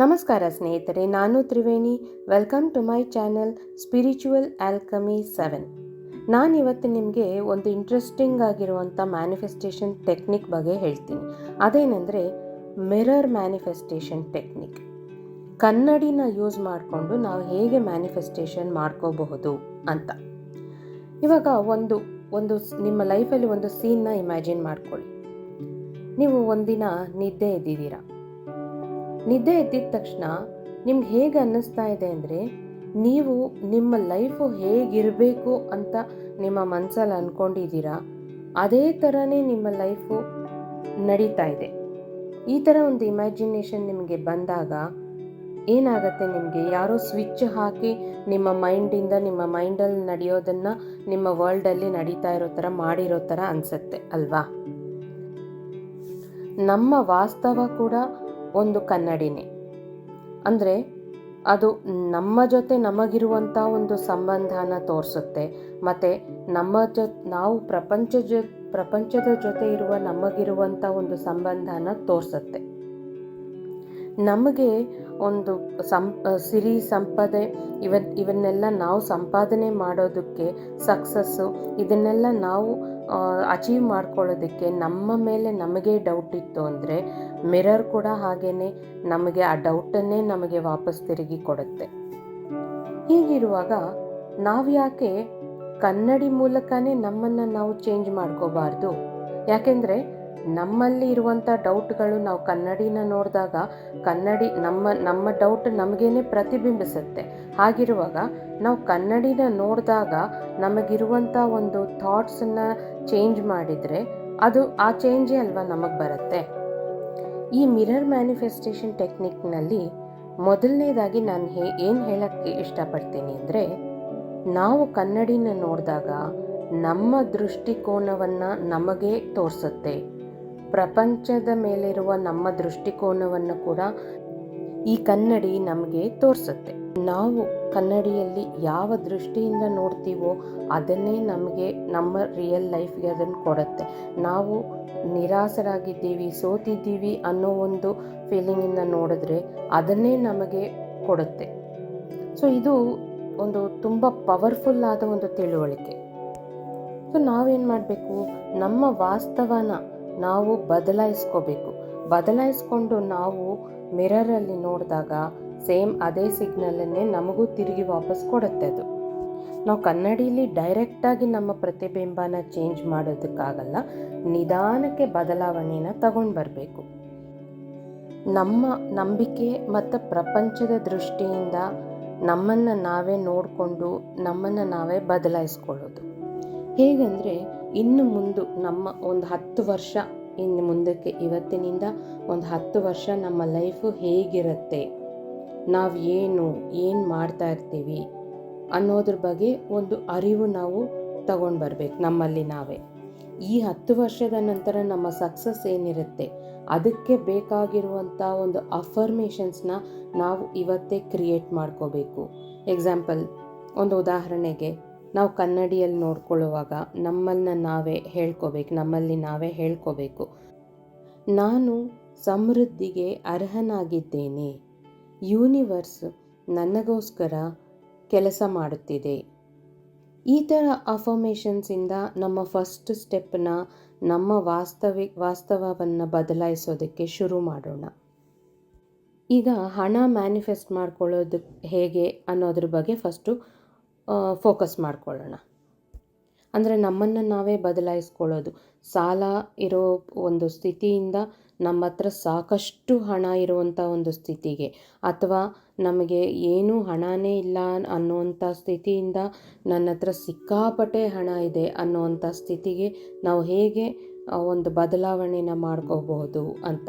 ನಮಸ್ಕಾರ ಸ್ನೇಹಿತರೆ, ನಾನು Triveni. Welcome to my channel spiritual alchemy seven ನಾನು ಇವತ್ತು ನಿಮಗೆ ಒಂದು ಇಂಟ್ರೆಸ್ಟಿಂಗ್ ಆಗಿರುವಂಥ ಮ್ಯಾನಿಫೆಸ್ಟೇಷನ್ ಟೆಕ್ನಿಕ್ ಬಗ್ಗೆ ಹೇಳ್ತೀನಿ. ಅದೇನೆಂದರೆ ಮಿರರ್ ಮ್ಯಾನಿಫೆಸ್ಟೇಷನ್ ಟೆಕ್ನಿಕ್ ಕನ್ನಡಿನ ಯೂಸ್ ಮಾಡಿಕೊಂಡು ನಾವು ಹೇಗೆ ಮ್ಯಾನಿಫೆಸ್ಟೇಷನ್ ಮಾಡ್ಕೋಬಹುದು ಅಂತ. ಇವಾಗ ಒಂದು ಒಂದು ನಿಮ್ಮ ಲೈಫಲ್ಲಿ ಒಂದು ಸೀನ್ನ ಇಮ್ಯಾಜಿನ್ ಮಾಡ್ಕೊಳ್ಳಿ. ನೀವು ಒಂದಿನ ನಿದ್ದೆ ಎದ್ದಿದ್ದೀರಾ ನಿದ್ದೆ ಎದ್ದಿದ ತಕ್ಷಣ ನಿಮ್ಗೆ ಹೇಗೆ ಅನ್ನಿಸ್ತಾ ಇದೆ ಅಂದರೆ ನೀವು ನಿಮ್ಮ ಲೈಫು ಹೇಗಿರಬೇಕು ಅಂತ ನಿಮ್ಮ ಮನಸ್ಸಲ್ಲಿ ಅಂದ್ಕೊಂಡಿದ್ದೀರಾ ಅದೇ ಥರನೇ ನಿಮ್ಮ ಲೈಫು ನಡೀತಾ ಇದೆ. ಈ ಥರ ಒಂದು ಇಮ್ಯಾಜಿನೇಷನ್ ನಿಮಗೆ ಬಂದಾಗ ಏನಾಗುತ್ತೆ? ನಿಮಗೆ ಯಾರೋ ಸ್ವಿಚ್ ಹಾಕಿ ನಿಮ್ಮ ಮೈಂಡಿಂದ ನಿಮ್ಮ ಮೈಂಡಲ್ಲಿ ನಡೆಯೋದನ್ನು ನಿಮ್ಮ ವರ್ಲ್ಡಲ್ಲಿ ನಡೀತಾ ಇರೋ ಥರ ಮಾಡಿರೋ ಥರ ಅನಿಸುತ್ತೆ, ಅಲ್ವಾ? ನಮ್ಮ ವಾಸ್ತವ ಕೂಡ ಒಂದು ಕನ್ನಡಿನೇ. ಅಂದರೆ ಅದು ನಮ್ಮ ಜೊತೆ ನಮಗಿರುವಂಥ ಒಂದು ಸಂಬಂಧನ ತೋರಿಸುತ್ತೆ. ಮತ್ತು ನಮ್ಮ ಜೊ, ನಾವು ಪ್ರಪಂಚ ಜೊ, ಪ್ರಪಂಚದ ಜೊತೆ ಇರುವ ನಮಗಿರುವಂಥ ಒಂದು ಸಂಬಂಧನ ತೋರಿಸುತ್ತೆ. ನಮಗೆ ಒಂದು ಸಂ ಸಿರಿ ಸಂಪದೆ ಇವ ಇವನ್ನೆಲ್ಲ ನಾವು ಸಂಪಾದನೆ ಮಾಡೋದಕ್ಕೆ ಸಕ್ಸಸ್ಸು, ಇದನ್ನೆಲ್ಲ ನಾವು ಅಚೀವ್ ಮಾಡ್ಕೊಳ್ಳೋದಕ್ಕೆ ನಮ್ಮ ಮೇಲೆ ನಮಗೆ ಡೌಟ್ ಇತ್ತು ಅಂದರೆ ಮಿರರ್ ಕೂಡ ಹಾಗೇ ನಮಗೆ ಆ ಡೌಟನ್ನೇ ನಮಗೆ ವಾಪಸ್ ತಿರುಗಿ ಕೊಡುತ್ತೆ. ಹೀಗಿರುವಾಗ ನಾವು ಯಾಕೆ ಕನ್ನಡಿ ಮೂಲಕನೇ ನಮ್ಮನ್ನು ನಾವು ಚೇಂಜ್ ಮಾಡ್ಕೋಬಾರ್ದು? ಯಾಕೆಂದರೆ ನಮ್ಮಲ್ಲಿ ಇರುವಂಥ ಡೌಟ್ಗಳು ನಾವು ಕನ್ನಡಿನ ನೋಡಿದಾಗ ಕನ್ನಡಿ ನಮ್ಮ ನಮ್ಮ ಡೌಟ್ ನಮಗೇನೆ ಪ್ರತಿಬಿಂಬಿಸುತ್ತೆ. ಹಾಗಿರುವಾಗ ನಾವು ಕನ್ನಡಿನ ನೋಡಿದಾಗ ನಮಗಿರುವಂಥ ಒಂದು ಥಾಟ್ಸನ್ನು ಚೇಂಜ್ ಮಾಡಿದರೆ ಅದು ಆ ಚೇಂಜೇ ಅಲ್ವಾ ನಮಗೆ ಬರುತ್ತೆ. ಈ ಮಿರರ್ ಮ್ಯಾನಿಫೆಸ್ಟೇಷನ್ ಟೆಕ್ನಿಕ್ನಲ್ಲಿ ಮೊದಲನೇದಾಗಿ ನಾನು ಹೇ, ಏನು ಹೇಳೋಕ್ಕೆ ಇಷ್ಟಪಡ್ತೀನಿ ಅಂದರೆ ನಾವು ಕನ್ನಡಿನ ನೋಡಿದಾಗ ನಮ್ಮ ದೃಷ್ಟಿಕೋನವನ್ನು ನಮಗೆ ತೋರಿಸುತ್ತೆ. ಪ್ರಪಂಚದ ಮೇಲಿರುವ ನಮ್ಮ ದೃಷ್ಟಿಕೋನವನ್ನು ಕೂಡ ಈ ಕನ್ನಡಿ ನಮಗೆ ತೋರಿಸುತ್ತೆ. ನಾವು ಕನ್ನಡಿಯಲ್ಲಿ ಯಾವ ದೃಷ್ಟಿಯಿಂದ ನೋಡ್ತೀವೋ ಅದನ್ನೇ ನಮಗೆ ನಮ್ಮ ರಿಯಲ್ ಲೈಫ್ಗೆ ಅದನ್ನು ಕೊಡುತ್ತೆ. ನಾವು ನಿರಾಸರಾಗಿದ್ದೀವಿ, ಸೋತಿದ್ದೀವಿ ಅನ್ನೋ ಒಂದು ಫೀಲಿಂಗಿಂದ ನೋಡಿದ್ರೆ ಅದನ್ನೇ ನಮಗೆ ಕೊಡುತ್ತೆ. ಸೊ ಇದು ಒಂದು ತುಂಬ ಪವರ್ಫುಲ್ ಆದ ಒಂದು ತಿಳುವಳಿಕೆ. ಸೊ ನಾವೇನು ಮಾಡಬೇಕು? ನಮ್ಮ ವಾಸ್ತವನ ನಾವು ಬದಲಾಯಿಸ್ಕೋಬೇಕು. ಬದಲಾಯಿಸ್ಕೊಂಡು ನಾವು ಮಿರರಲ್ಲಿ ನೋಡಿದಾಗ ಸೇಮ್ ಅದೇ ಸಿಗ್ನಲನ್ನೇ ನಮಗೂ ತಿರುಗಿ ವಾಪಸ್ ಕೊಡುತ್ತೆ ಅದು. ನಾವು ಕನ್ನಡೀಲಿ ಡೈರೆಕ್ಟಾಗಿ ನಮ್ಮ ಪ್ರತಿಬಿಂಬನ ಚೇಂಜ್ ಮಾಡೋದಕ್ಕಾಗಲ್ಲ, ನಿಧಾನಕ್ಕೆ ಬದಲಾವಣೆನ ತಗೊಂಡು ಬರಬೇಕು. ನಮ್ಮ ನಂಬಿಕೆ ಮತ್ತು ಪ್ರಪಂಚದ ದೃಷ್ಟಿಯಿಂದ ನಮ್ಮನ್ನು ನಾವೇ ನೋಡಿಕೊಂಡು ನಮ್ಮನ್ನು ನಾವೇ ಬದಲಾಯಿಸ್ಕೊಳ್ಳೋದು. ಹೇಗೆಂದರೆ ಇನ್ನು ಮುಂದೆ ನಮ್ಮ ಒಂದು ಹತ್ತು ವರ್ಷ, ಇನ್ನು ಮುಂದಕ್ಕೆ ಇವತ್ತಿನಿಂದ ಒಂದು ಹತ್ತು ವರ್ಷ ನಮ್ಮ ಲೈಫು ಹೇಗಿರುತ್ತೆ? ನಾವು ಏನು ಏನು ಮಾಡ್ತಾ ಇರ್ತೀವಿ ಅನ್ನೋದ್ರ ಬಗ್ಗೆ ಒಂದು ಅರಿವು ನಾವು ತಗೊಂಡು ಬರಬೇಕು ನಮ್ಮಲ್ಲಿ ನಾವೇ. ಈ ಹತ್ತು ವರ್ಷದ ನಂತರ ನಮ್ಮ ಸಕ್ಸಸ್ ಏನಿರುತ್ತೆ, ಅದಕ್ಕೆ ಬೇಕಾಗಿರುವಂಥ ಒಂದು ಅಫರ್ಮೇಷನ್ಸ್ನ ನಾವು ಇವತ್ತೇ ಕ್ರಿಯೇಟ್ ಮಾಡ್ಕೋಬೇಕು. ಎಕ್ಸಾಂಪಲ್ ಒಂದು ಉದಾಹರಣೆಗೆ ನಾವು ಕನ್ನಡಿಯಲ್ಲಿ ನೋಡ್ಕೊಳ್ಳುವಾಗ ನಮ್ಮನ್ನು ನಾವೇ ಹೇಳ್ಕೋಬೇಕು, ನಮ್ಮಲ್ಲಿ ನಾವೇ ಹೇಳ್ಕೋಬೇಕು. ನಾನು ಸಮೃದ್ಧಿಗೆ ಅರ್ಹನಾಗಿದ್ದೇನೆ. ಯೂನಿವರ್ಸ್ ನನಗೋಸ್ಕರ ಕೆಲಸ ಮಾಡುತ್ತಿದೆ. ಈ ಥರ ಅಫರ್ಮೇಷನ್ಸಿಂದ ನಮ್ಮ ಫಸ್ಟ್ ಸ್ಟೆಪ್ನ ನಮ್ಮ ವಾಸ್ತವಿ, ವಾಸ್ತವವನ್ನು ಬದಲಾಯಿಸೋದಕ್ಕೆ ಶುರು ಮಾಡೋಣ. ಈಗ ಹಣ ಮ್ಯಾನಿಫೆಸ್ಟ್ ಮಾಡ್ಕೊಳ್ಳೋದು ಹೇಗೆ ಅನ್ನೋದ್ರ ಬಗ್ಗೆ ಫಸ್ಟು ಫೋಕಸ್ ಮಾಡ್ಕೊಳ್ಳೋಣ. ಅಂದರೆ ನಮ್ಮನ್ನು ನಾವೇ ಬದಲಾಯಿಸ್ಕೊಳ್ಳೋದು. ಸಾಲ ಇರೋ ಒಂದು ಸ್ಥಿತಿಯಿಂದ ನಮ್ಮ ಹತ್ರ ಸಾಕಷ್ಟು ಹಣ ಇರುವಂಥ ಒಂದು ಸ್ಥಿತಿಗೆ, ಅಥವಾ ನಮಗೆ ಏನೂ ಹಣನೇ ಇಲ್ಲ ಅನ್ನುವಂಥ ಸ್ಥಿತಿಯಿಂದ ನನ್ನ ಹತ್ರ ಸಿಕ್ಕಾಪಟ್ಟೆ ಹಣ ಇದೆ ಅನ್ನುವಂಥ ಸ್ಥಿತಿಗೆ ನಾವು ಹೇಗೆ ಒಂದು ಬದಲಾವಣೆನ ಮಾಡ್ಕೋಬಹುದು ಅಂತ.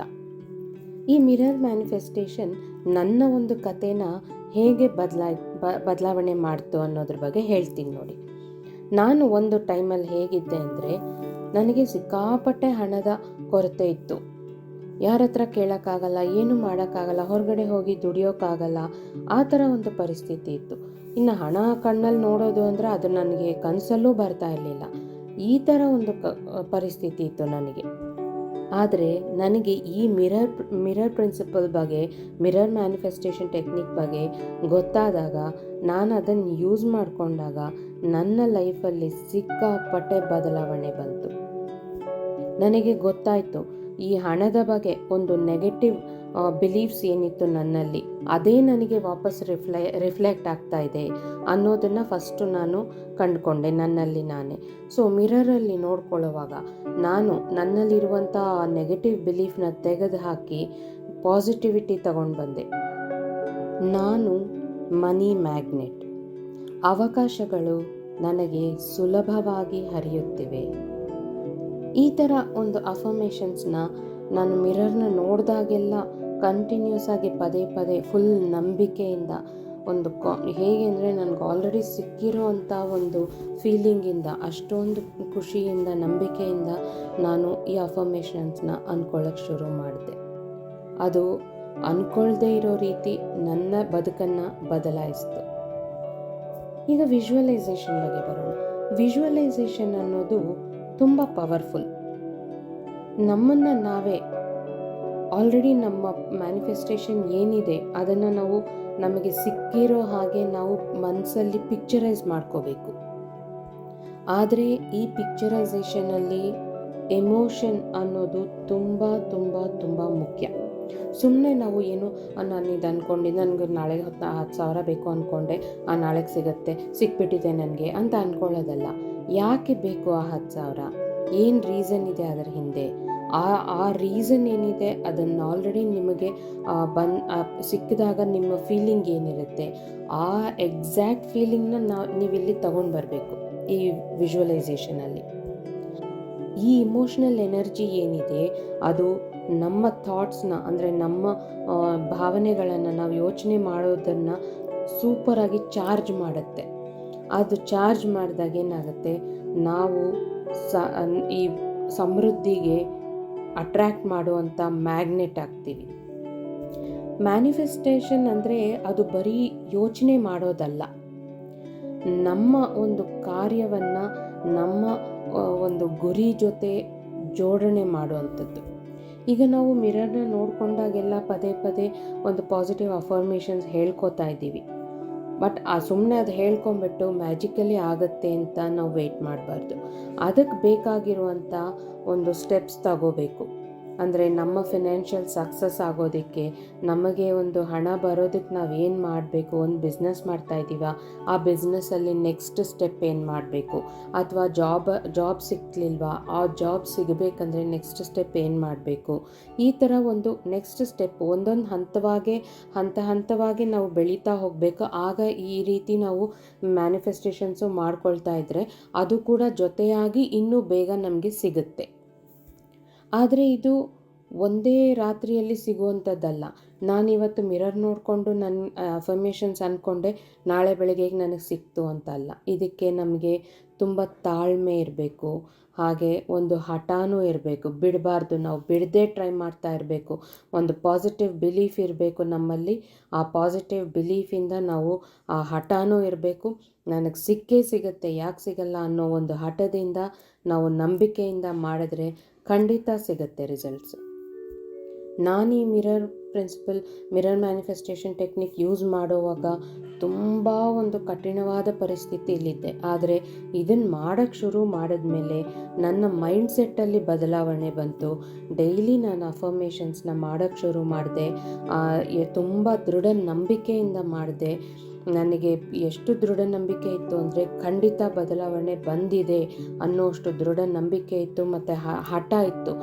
ಈ ಮಿರರ್ ಮ್ಯಾನಿಫೆಸ್ಟೇಷನ್ ನನ್ನ ಒಂದು ಕಥೆನ ಹೇಗೆ ಬದಲಾಯ್ ಬದಲಾವಣೆ ಮಾಡ್ತು ಅನ್ನೋದ್ರ ಬಗ್ಗೆ ಹೇಳ್ತೀನಿ ನೋಡಿ. ನಾನು ಒಂದು ಟೈಮಲ್ಲಿ ಹೇಗಿದ್ದೆ ಅಂದರೆ, ನನಗೆ ಸಿಕ್ಕಾಪಟ್ಟೆ ಹಣದ ಕೊರತೆ ಇತ್ತು. ಯಾರ ಹತ್ರ ಕೇಳೋಕ್ಕಾಗಲ್ಲ, ಏನು ಮಾಡೋಕ್ಕಾಗಲ್ಲ, ಹೊರಗಡೆ ಹೋಗಿ ದುಡಿಯೋಕ್ಕಾಗಲ್ಲ, ಆ ಥರ ಒಂದು ಪರಿಸ್ಥಿತಿ ಇತ್ತು. ಇನ್ನು ಹಣ ಕಣ್ಣಲ್ಲಿ ನೋಡೋದು ಅಂದರೆ ಅದು ನನಗೆ ಕನಸಲ್ಲೂ ಬರ್ತಾ ಇರಲಿಲ್ಲ. ಈ ಥರ ಒಂದು ಪರಿಸ್ಥಿತಿ ಇತ್ತು ನನಗೆ. ಆದರೆ ನನಗೆ ಈ ಮಿರರ್ ಮಿರರ್ ಪ್ರಿನ್ಸಿಪಲ್ ಬಗ್ಗೆ, ಮಿರರ್ ಮ್ಯಾನಿಫೆಸ್ಟೇಷನ್ ಟೆಕ್ನಿಕ್ ಬಗ್ಗೆ ಗೊತ್ತಾದಾಗ, ನಾನು ಅದನ್ನು ಯೂಸ್ ಮಾಡಿಕೊಂಡಾಗ ನನ್ನ ಲೈಫಲ್ಲಿ ಸಿಕ್ಕಾಪಟ್ಟೆ ಬದಲಾವಣೆ ಬಂತು. ನನಗೆ ಗೊತ್ತಾಯಿತು, ಈ ಹಣದ ಬಗ್ಗೆ ಒಂದು ನೆಗೆಟಿವ್ ಬಿಲೀಫ್ಸ್ ಏನಿತ್ತು ನನ್ನಲ್ಲಿ, ಅದೇ ನನಗೆ ವಾಪಸ್ ರಿಫ್ಲೆ ರಿಫ್ಲೆಕ್ಟ್ ಆಗ್ತಾ ಇದೆ ಅನ್ನೋದನ್ನು ಫಸ್ಟು ನಾನು ಕಂಡುಕೊಂಡೆ, ನನ್ನಲ್ಲಿ ನಾನೇ. ಸೊ ಮಿರರಲ್ಲಿ ನೋಡ್ಕೊಳ್ಳುವಾಗ ನಾನು ನನ್ನಲ್ಲಿರುವಂಥ ನೆಗೆಟಿವ್ ಬಿಲೀಫ್ನ ತೆಗೆದು ಹಾಕಿ ಪಾಸಿಟಿವಿಟಿ ತಗೊಂಡು ಬಂದೆ. ನಾನು ಮನಿ ಮ್ಯಾಗ್ನೆಟ್ ಅವಕಾಶಗಳು ನನಗೆ ಸುಲಭವಾಗಿ ಹರಿಯುತ್ತಿವೆ. ಈ ಥರ ಒಂದು ಅಫರ್ಮೇಷನ್ಸ್ನ ನಾನು ಮಿರರ್ನ ನೋಡಿದಾಗೆಲ್ಲ ಕಂಟಿನ್ಯೂಸ್ ಆಗಿ ಪದೇ ಪದೇ ಫುಲ್ ನಂಬಿಕೆಯಿಂದ ಒಂದು ಕಾ, ಹೇಗೆ ಅಂದರೆ ನನಗೆ ಆಲ್ರೆಡಿ ಸಿಕ್ಕಿರೋ ಅಂಥ ಒಂದು ಫೀಲಿಂಗಿಂದ ಅಷ್ಟೊಂದು ಖುಷಿಯಿಂದ, ನಂಬಿಕೆಯಿಂದ ನಾನು ಈ ಅಫರ್ಮೇಷನ್ಸ್ನ ಅಂದ್ಕೊಳ್ಳೋಕ್ಕೆ ಶುರು ಮಾಡಿದೆ. ಅದು ಅಂದ್ಕೊಳ್ದೇ ಇರೋ ರೀತಿ ನನ್ನ ಬದುಕನ್ನು ಬದಲಾಯಿಸ್ತು. ಈಗ ವಿಜುವಲೈಸೇಷನ್ ಬಗ್ಗೆ ಬರೋಣ. ವಿಜುವಲೈಸೇಷನ್ ಅನ್ನೋದು ತುಂಬ ಪವರ್ಫುಲ್ ನಮ್ಮನ್ನು ನಾವೇ. ಆಲ್ರೆಡಿ ನಮ್ಮ ಮ್ಯಾನಿಫೆಸ್ಟೇಷನ್ ಏನಿದೆ, ಅದನ್ನು ನಾವು ನಮಗೆ ಸಿಕ್ಕಿರೋ ಹಾಗೆ ನಾವು ಮನಸ್ಸಲ್ಲಿ ಪಿಕ್ಚರೈಸ್ ಮಾಡ್ಕೋಬೇಕು. ಆದರೆ ಈ ಪಿಕ್ಚರೈಸೇಷನಲ್ಲಿ ಎಮೋಷನ್ ಅನ್ನೋದು ತುಂಬ ತುಂಬ ತುಂಬ ಮುಖ್ಯ. ಸುಮ್ಮನೆ ನಾವು ಏನು ನಾನು ಇದು ಅಂದ್ಕೊಂಡು ನನಗೆ ನಾಳೆ ಹತ್ತು ಹತ್ತು ಸಾವಿರ ಬೇಕು ಅಂದ್ಕೊಂಡೆ ಆ ನಾಳೆಗೆ ಸಿಗುತ್ತೆ, ಸಿಕ್ಬಿಟ್ಟಿದೆ ನನಗೆ ಅಂತ ಅಂದ್ಕೊಳ್ಳೋದಲ್ಲ ಯಾಕೆ ಬೇಕು ಆ ಹತ್ತು ಸಾವಿರ? ಏನು ರೀಸನ್ ಇದೆ ಅದರ ಹಿಂದೆ? ಆ ಆ ರೀಸನ್ ಏನಿದೆ ಅದನ್ನು ಆಲ್ರೆಡಿ ನಿಮಗೆ ಬನ್ ಸಿಕ್ಕಿದಾಗ ನಿಮ್ಮ ಫೀಲಿಂಗ್ ಏನಿರುತ್ತೆ? ಆ ಎಕ್ಸಾಕ್ಟ್ ಫೀಲಿಂಗ್ನ ನಾವು, ನೀವಿಲ್ಲಿ ತಗೊಂಡು ಬರಬೇಕು ಈ ವಿಜುವಲೈಸೇಷನಲ್ಲಿ ಈ ಇಮೋಷ್ನಲ್ ಎನರ್ಜಿ ಏನಿದೆ, ಅದು ನಮ್ಮ ಥಾಟ್ಸ್ನ ಅಂದರೆ ನಮ್ಮ ಭಾವನೆಗಳನ್ನು ನಾವು ಯೋಚನೆ ಮಾಡೋದನ್ನು ಸೂಪರಾಗಿ ಚಾರ್ಜ್ ಮಾಡುತ್ತೆ. ಅದು ಚಾರ್ಜ್ ಮಾಡಿದಾಗ ಏನಾಗುತ್ತೆ? ನಾವು ಸ ಈ ಸಮೃದ್ಧಿಗೆ ಅಟ್ರ್ಯಾಕ್ಟ್ ಮಾಡುವಂಥ ಮ್ಯಾಗ್ನೆಟ್ ಆಗ್ತೀವಿ. ಮ್ಯಾನಿಫೆಸ್ಟೇಷನ್ ಅಂದರೆ ಅದು ಬರೀ ಯೋಚನೆ ಮಾಡೋದಲ್ಲ. ನಮ್ಮ ಒಂದು ಕಾರ್ಯವನ್ನು, ನಮ್ಮ ಒಂದು ಗುರಿ ಜೊತೆ ಜೋಡಣೆ ಮಾಡುವಂಥದ್ದು. ಈಗ ನಾವು ಮಿರರ್ನ ನೋಡಿಕೊಂಡಾಗೆಲ್ಲ ಪದೇ ಪದೇ ಒಂದು ಪಾಸಿಟಿವ್ ಅಫರ್ಮೇಷನ್ಸ್ ಹೇಳ್ಕೊತಾ ಇದ್ದೀವಿ. ಬಟ್ ಆ ಸುಮ್ಮನೆ ಅದು ಹೇಳ್ಕೊಂಬಿಟ್ಟು ಮ್ಯಾಜಿಕಲಿ ಆಗುತ್ತೆ ಅಂತ ನಾವು ವೆಯ್ಟ್ ಮಾಡಬಾರ್ದು. ಅದಕ್ಕೆ ಬೇಕಾಗಿರುವಂಥ ಒಂದು ಸ್ಟೆಪ್ಸ್ ತಗೋಬೇಕು. ಅಂದರೆ ನಮ್ಮ ಫಿನಾನ್ಷಿಯಲ್ ಸಕ್ಸಸ್ ಆಗೋದಕ್ಕೆ ನಮಗೆ ಒಂದು ಹಣ ಬರೋದಕ್ಕೆ ನಾವು ಏನು ಮಾಡಬೇಕು, ಒಂದು ಬಿಸ್ನೆಸ್ ಮಾಡ್ತಾ ಇದ್ದೀವ, ಆ ಬಿಸ್ನೆಸ್ಸಲ್ಲಿ ನೆಕ್ಸ್ಟ್ ಸ್ಟೆಪ್ ಏನು ಮಾಡಬೇಕು? ಅಥವಾ ಜಾಬ್ ಜಾಬ್ ಸಿಗ್ಲಿಲ್ವಾ ಆ ಜಾಬ್ ಸಿಗಬೇಕಂದ್ರೆ ನೆಕ್ಸ್ಟ್ ಸ್ಟೆಪ್ ಏನು ಮಾಡಬೇಕು? ಈ ಥರ ಒಂದು ನೆಕ್ಸ್ಟ್ ಸ್ಟೆಪ್ ಒಂದೊಂದು ಹಂತವಾಗಿ, ಹಂತ ಹಂತವಾಗಿ ನಾವು ಬೆಳೀತಾ ಹೋಗಬೇಕು. ಆಗ ಈ ರೀತಿ ನಾವು ಮ್ಯಾನಿಫೆಸ್ಟೇಷನ್ಸು ಮಾಡ್ಕೊಳ್ತಾ ಇದ್ದರೆ ಅದು ಕೂಡ ಜೊತೆಯಾಗಿ ಇನ್ನೂ ಬೇಗ ನಮಗೆ ಸಿಗುತ್ತೆ. ಆದರೆ ಇದು ಒಂದೇ ರಾತ್ರಿಯಲ್ಲಿ ಸಿಗುವಂಥದ್ದಲ್ಲ ನಾನಿವತ್ತು ಮಿರರ್ ನೋಡಿಕೊಂಡು ನನ್ನ ಅಫರ್ಮೇಷನ್ಸ್ ಅಂದ್ಕೊಂಡೆ ನಾಳೆ ಬೆಳಗ್ಗೆಗೆ ನನಗೆ ಸಿಕ್ತು ಅಂತ ಅಲ್ಲ ಇದಕ್ಕೆ ನಮಗೆ ತುಂಬ ತಾಳ್ಮೆ ಇರಬೇಕು. ಹಾಗೆ ಒಂದು ಹಠಾನೂ ಇರಬೇಕು. ಬಿಡಬಾರ್ದು. ನಾವು ಬಿಡದೆ ಟ್ರೈ ಮಾಡ್ತಾ ಇರಬೇಕು. ಒಂದು ಪಾಸಿಟಿವ್ ಬಿಲೀಫ್ ಇರಬೇಕು ನಮ್ಮಲ್ಲಿ. ಆ ಪಾಸಿಟಿವ್ ಬಿಲೀಫಿಂದ ನಾವು ಆ ಹಠಾನೂ ಇರಬೇಕು. ನನಗೆ ಸಿಕ್ಕೇ ಸಿಗುತ್ತೆ, ಯಾಕೆ ಸಿಗಲ್ಲ ಅನ್ನೋ ಒಂದು ಹಠದಿಂದ ನಾವು ನಂಬಿಕೆಯಿಂದ ಮಾಡಿದ್ರೆ ಖಂಡಿತ ಸಿಗುತ್ತೆ ರಿಸಲ್ಟ್ಸ್ ನಾನು ಈ mirror principle mirror manifestation technique use ಮಾಡುವಾಗ ತುಂಬ ಒಂದು ಕಠಿಣವಾದ ಪರಿಸ್ಥಿತಿಯಲ್ಲಿದ್ದೆ ಆದರೆ ಇದನ್ನು ಮಾಡೋಕ್ಕೆ ಶುರು ಮಾಡಿದ್ಮೇಲೆ ನನ್ನ ಮೈಂಡ್ ಸೆಟ್ಟಲ್ಲಿ ಬದಲಾವಣೆ ಬಂತು. ಡೈಲಿ ನಾನು ಅಫರ್ಮೇಷನ್ಸ್ನ ಮಾಡೋಕ್ಕೆ ಶುರು ಮಾಡಿದೆ. ತುಂಬ ದೃಢ ನಂಬಿಕೆಯಿಂದ ಮಾಡಿದೆ. ನನಗೆ ಎಷ್ಟು ದೃಢ ನಂಬಿಕೆ ಇತ್ತು ಅಂದರೆ ಖಂಡಿತ ಬದಲಾವಣೆ ಬಂದಿದೆ ಅನ್ನೋಷ್ಟು ದೃಢ ನಂಬಿಕೆ ಇತ್ತು ಮತ್ತು ಹಠ ಇತ್ತು.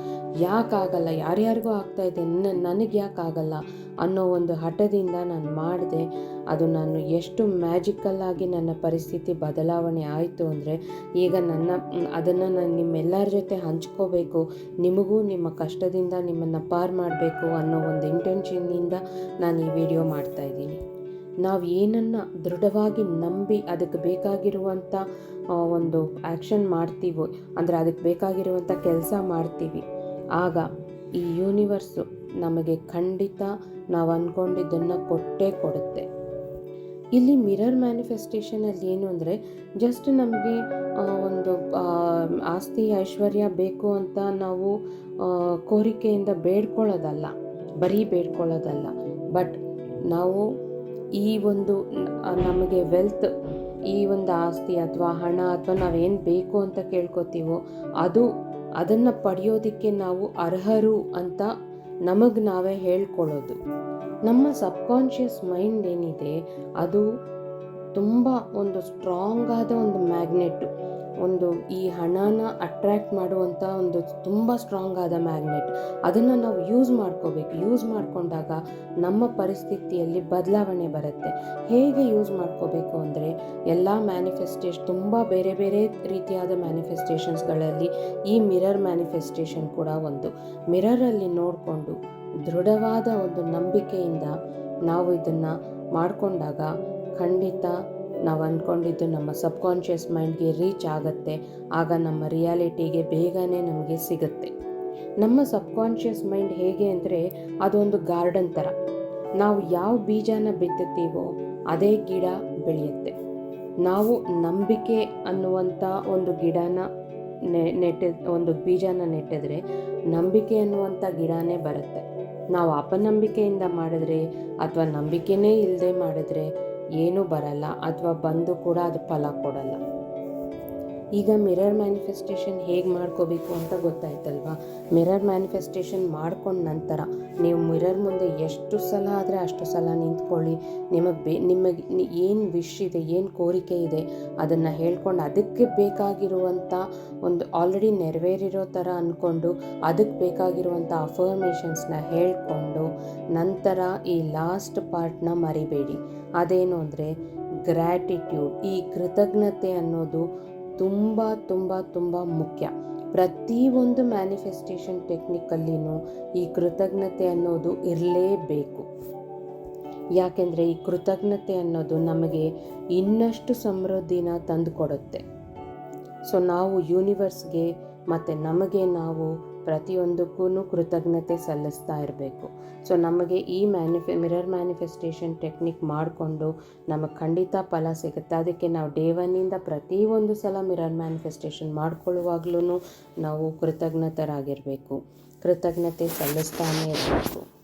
ಯಾಕಾಗಲ್ಲ? ಯಾರ್ಯಾರಿಗೂ ಆಗ್ತಾಯಿದೆ ನನಗೆ ಯಾಕಾಗಲ್ಲ ಅನ್ನೋ ಒಂದು ಹಠದಿಂದ ನಾನು ಮಾಡಿದೆ. ಅದು ನಾನು ಎಷ್ಟು ಮ್ಯಾಜಿಕಲ್ಲಾಗಿ ನನ್ನ ಪರಿಸ್ಥಿತಿ ಬದಲಾವಣೆ ಆಯಿತು ಅಂದರೆ ಈಗ ನನ್ನ ಅದನ್ನು ನಾನು ನಿಮ್ಮೆಲ್ಲರ ಜೊತೆ ಹಂಚ್ಕೋಬೇಕು. ನಿಮಗೂ ನಿಮ್ಮ ಕಷ್ಟದಿಂದ ನಿಮ್ಮನ್ನು ಪಾರು ಮಾಡಬೇಕು ಅನ್ನೋ ಒಂದು ಇಂಟೆನ್ಷನ್ನಿಂದ ನಾನು ಈ ವಿಡಿಯೋ ಮಾಡ್ತಾಯಿದ್ದೀನಿ ನಾವು ಏನನ್ನು ದೃಢವಾಗಿ ನಂಬಿ ಅದಕ್ಕೆ ಬೇಕಾಗಿರುವಂಥ ಒಂದು ಆ್ಯಕ್ಷನ್ ಮಾಡ್ತೀವೋ, ಅಂದರೆ ಅದಕ್ಕೆ ಬೇಕಾಗಿರುವಂಥ ಕೆಲಸ ಮಾಡ್ತೀವಿ. ಆಗ ಈ ಯೂನಿವರ್ಸು ನಮಗೆ ಖಂಡಿತ ನಾವು ಅಂದ್ಕೊಂಡಿದ್ದನ್ನು ಕೊಟ್ಟೇ ಕೊಡುತ್ತೆ. ಇಲ್ಲಿ ಮಿರರ್ ಮ್ಯಾನಿಫೆಸ್ಟೇಷನಲ್ಲಿ ಏನು ಅಂದರೆ ಜಸ್ಟ್ ನಮಗೆ ಒಂದು ಆಸ್ತಿ, ಐಶ್ವರ್ಯ ಬೇಕು ಅಂತ ನಾವು ಕೋರಿಕೆಯಿಂದ ಬೇಡ್ಕೊಳ್ಳೋದಲ್ಲ, ಬರೀ ಬೇಡ್ಕೊಳ್ಳೋದಲ್ಲ. ಬಟ್ ನಾವು ಈ ಒಂದು ನಮಗೆ ವೆಲ್ತ್ ಈ ಒಂದು ಆಸ್ತಿ ಅಥವಾ ಹಣ ಅಥವಾ ನಾವೇನು ಬೇಕು ಅಂತ ಕೇಳ್ಕೊತೀವೋ, ಅದು ಅದನ್ನು ಪಡೆಯೋದಕ್ಕೆ ನಾವು ಅರ್ಹರು ಅಂತ ನಮಗೆ ನಾವೇ ಹೇಳ್ಕೊಳ್ಳೋದು ನಮ್ಮ ಸಬ್ಕಾನ್ಷಿಯಸ್ ಮೈಂಡ್ ಏನಿದೆ, ಅದು ತುಂಬ ಒಂದು ಸ್ಟ್ರಾಂಗ್ ಆದ ಒಂದು ಮ್ಯಾಗ್ನೆಟ್ ಒಂದು ಈ ಹಣನ ಅಟ್ರ್ಯಾಕ್ಟ್ ಮಾಡುವಂಥ ಒಂದು ತುಂಬ ಸ್ಟ್ರಾಂಗ್ ಆದ ಮ್ಯಾಗ್ನೆಟ್ ಅದನ್ನು ನಾವು ಯೂಸ್ ಮಾಡ್ಕೋಬೇಕು. ಯೂಸ್ ಮಾಡಿಕೊಂಡಾಗ ನಮ್ಮ ಪರಿಸ್ಥಿತಿಯಲ್ಲಿ ಬದಲಾವಣೆ ಬರುತ್ತೆ. ಹೇಗೆ ಯೂಸ್ ಮಾಡ್ಕೋಬೇಕು ಅಂದರೆ ಎಲ್ಲ ಮ್ಯಾನಿಫೆಸ್ಟೇಷನ್ ತುಂಬ ಬೇರೆ ಬೇರೆ ರೀತಿಯಾದ ಮ್ಯಾನಿಫೆಸ್ಟೇಷನ್ಸ್ಗಳಲ್ಲಿ ಈ ಮಿರರ್ ಮ್ಯಾನಿಫೆಸ್ಟೇಷನ್ ಕೂಡ ಒಂದು. ಮಿರರಲ್ಲಿ ನೋಡಿಕೊಂಡು ದೃಢವಾದ ಒಂದು ನಂಬಿಕೆಯಿಂದ ನಾವು ಇದನ್ನು ಮಾಡಿಕೊಂಡಾಗ ಖಂಡಿತ ನಾವು ಅಂದ್ಕೊಂಡಿದ್ದು ನಮ್ಮ ಸಬ್ಕಾನ್ಷಿಯಸ್ ಮೈಂಡ್ಗೆ ರೀಚ್ ಆಗುತ್ತೆ. ಆಗ ನಮ್ಮ ರಿಯಾಲಿಟಿಗೆ ಬೇಗನೆ ನಮಗೆ ಸಿಗುತ್ತೆ. ನಮ್ಮ ಸಬ್ಕಾನ್ಷಿಯಸ್ ಮೈಂಡ್ ಹೇಗೆ ಅಂದರೆ ಅದೊಂದು ಗಾರ್ಡನ್ ಥರ ನಾವು ಯಾವ ಬೀಜನ ಬಿತ್ತುತ್ತೀವೋ ಅದೇ ಗಿಡ ಬೆಳೆಯುತ್ತೆ. ನಾವು ನಂಬಿಕೆ ಅನ್ನುವಂಥ ಒಂದು ಗಿಡನ ನೆ ನೆಟ್ಟ ಒಂದು ಬೀಜನ ನೆಟ್ಟಿದ್ರೆ ನಂಬಿಕೆ ಅನ್ನುವಂಥ ಗಿಡನೇ ಬರುತ್ತೆ. ನಾವು ಅಪನಂಬಿಕೆಯಿಂದ ಮಾಡಿದ್ರೆ ಅಥವಾ ನಂಬಿಕೆನೇ ಇಲ್ಲದೆ ಮಾಡಿದ್ರೆ ಏನೂ ಬರಲ್ಲ ಅಥವಾ ಬಂದು ಕೂಡ ಅದು ಫಲ ಕೊಡಲ್ಲ. ಈಗ ಮಿರರ್ ಮ್ಯಾನಿಫೆಸ್ಟೇಷನ್ ಹೇಗೆ ಮಾಡ್ಕೋಬೇಕು ಅಂತ ಗೊತ್ತಾಯ್ತಲ್ವಾ? ಮಿರರ್ ಮ್ಯಾನಿಫೆಸ್ಟೇಷನ್ ಮಾಡ್ಕೊಂಡ ನಂತರ ನೀವು ಮಿರರ್ ಮುಂದೆ ಎಷ್ಟು ಸಲ ಆದರೆ ಅಷ್ಟು ಸಲ ನಿಂತ್ಕೊಳ್ಳಿ. ನಿಮಗೆ ಬೇ ನಿಮಗೆ ಏನು ವಿಶ್ ಇದೆ, ಏನು ಕೋರಿಕೆ ಇದೆ ಅದನ್ನು ಹೇಳ್ಕೊಂಡು ಅದಕ್ಕೆ ಬೇಕಾಗಿರುವಂಥ ಒಂದು ಆಲ್ರೆಡಿ ನೆರವೇರಿರೋ ಥರ ಅಂದ್ಕೊಂಡು ಅದಕ್ಕೆ ಬೇಕಾಗಿರುವಂಥ ಅಫರ್ಮೇಷನ್ಸ್ನ ಹೇಳ್ಕೊಂಡು ನಂತರ ಈ ಲಾಸ್ಟ್ ಪಾರ್ಟ್ನ ಮರಿಬೇಡಿ. ಅದೇನು ಅಂದರೆ ಗ್ರ್ಯಾಟಿಟ್ಯೂಡ್. ಈ ಕೃತಜ್ಞತೆ ಅನ್ನೋದು ತುಂಬ ತುಂಬ ತುಂಬ ಮುಖ್ಯ. ಪ್ರತಿಯೊಂದು ಮ್ಯಾನಿಫೆಸ್ಟೇಷನ್ ಟೆಕ್ನಿಕಲ್ಲಿನೂ ಈ ಕೃತಜ್ಞತೆ ಅನ್ನೋದು ಇರಲೇಬೇಕು. ಯಾಕೆಂದರೆ ಈ ಕೃತಜ್ಞತೆ ಅನ್ನೋದು ನಮಗೆ ಇನ್ನಷ್ಟು ಸಮೃದ್ಧಿನ ತಂದುಕೊಡುತ್ತೆ. ಸೊ, ನಾವು ಯೂನಿವರ್ಸ್ಗೆ ಮತ್ತು ನಮಗೆ ನಾವು ಪ್ರತಿಯೊಂದಕ್ಕೂ ಕೃತಜ್ಞತೆ ಸಲ್ಲಿಸ್ತಾ ಇರಬೇಕು. ಸೊ ನಮಗೆ ಈ ಮ್ಯಾನಿಫೆ ಮಿರರ್ ಮ್ಯಾನಿಫೆಸ್ಟೇಷನ್ ಟೆಕ್ನಿಕ್ ಮಾಡಿಕೊಂಡು ನಮಗೆ ಖಂಡಿತ ಫಲ ಸಿಗುತ್ತೆ. ಅದಕ್ಕೆ ನಾವು ಡೇ ಒನ್ನಿಂದ ಪ್ರತಿಯೊಂದು ಸಲ ಮಿರರ್ ಮ್ಯಾನಿಫೆಸ್ಟೇಷನ್ ಮಾಡಿಕೊಳ್ಳುವಾಗ್ಲೂ ನಾವು ಕೃತಜ್ಞತರಾಗಿರಬೇಕು. ಕೃತಜ್ಞತೆ ಸಲ್ಲಿಸ್ತಾನೇ ಇರಬೇಕು.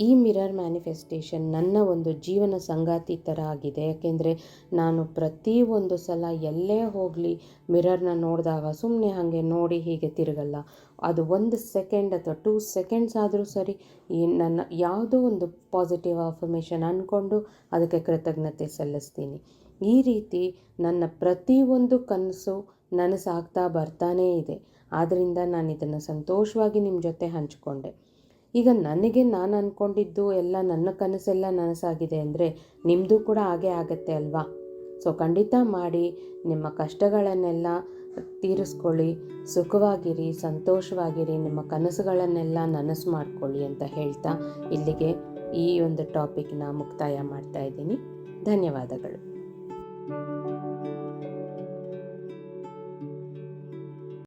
ಈ ಮಿರರ್ ಮ್ಯಾನಿಫೆಸ್ಟೇಷನ್ ನನ್ನ ಒಂದು ಜೀವನ ಸಂಗಾತಿ ಥರ ಆಗಿದೆ. ಯಾಕೆಂದರೆ ನಾನು ಪ್ರತಿ ಒಂದು ಸಲ ಎಲ್ಲೇ ಹೋಗಲಿ ಮಿರರ್ನ ನೋಡಿದಾಗ ಸುಮ್ಮನೆ ಹಾಗೆ ನೋಡಿ ಹೀಗೆ ತಿರುಗಲ್ಲ. ಅದು ಒಂದು ಸೆಕೆಂಡ್ ಅಥವಾ ಟೂ ಸೆಕೆಂಡ್ಸ್ ಆದರೂ ಸರಿ ಈ ನನ್ನ ಯಾವುದೋ ಒಂದು ಪಾಸಿಟಿವ್ ಅಫರ್ಮೇಷನ್ ಅಂದ್ಕೊಂಡು ಅದಕ್ಕೆ ಕೃತಜ್ಞತೆ ಸಲ್ಲಿಸ್ತೀನಿ. ಈ ರೀತಿ ನನ್ನ ಪ್ರತಿಯೊಂದು ಕನಸು ನನಸಾಗ್ತಾ ಬರ್ತಾನೇ ಇದೆ. ಆದ್ದರಿಂದ ನಾನು ಇದನ್ನು ಸಂತೋಷವಾಗಿ ನಿಮ್ಮ ಜೊತೆ ಹಂಚಿಕೊಂಡೆ. ಈಗ ನನಗೆ ನಾನು ಅಂದ್ಕೊಂಡಿದ್ದು ಎಲ್ಲ ನನ್ನ ಕನಸೆಲ್ಲ ನನಸಾಗಿದೆ ಅಂದರೆ ನಿಮ್ಮದು ಕೂಡ ಹಾಗೆ ಆಗತ್ತೆ ಅಲ್ವಾ? ಸೊ ಖಂಡಿತ ಮಾಡಿ, ನಿಮ್ಮ ಕಷ್ಟಗಳನ್ನೆಲ್ಲ ತೀರಿಸ್ಕೊಳ್ಳಿ, ಸುಖವಾಗಿರಿ, ಸಂತೋಷವಾಗಿರಿ, ನಿಮ್ಮ ಕನಸುಗಳನ್ನೆಲ್ಲ ನನಸು ಮಾಡಿಕೊಳ್ಳಿ ಅಂತ ಹೇಳ್ತಾ ಇಲ್ಲಿಗೆ ಈ ಒಂದು ಟಾಪಿಕ್ನ ಮುಕ್ತಾಯ ಮಾಡ್ತಾ ಇದ್ದೀನಿ. ಧನ್ಯವಾದಗಳು.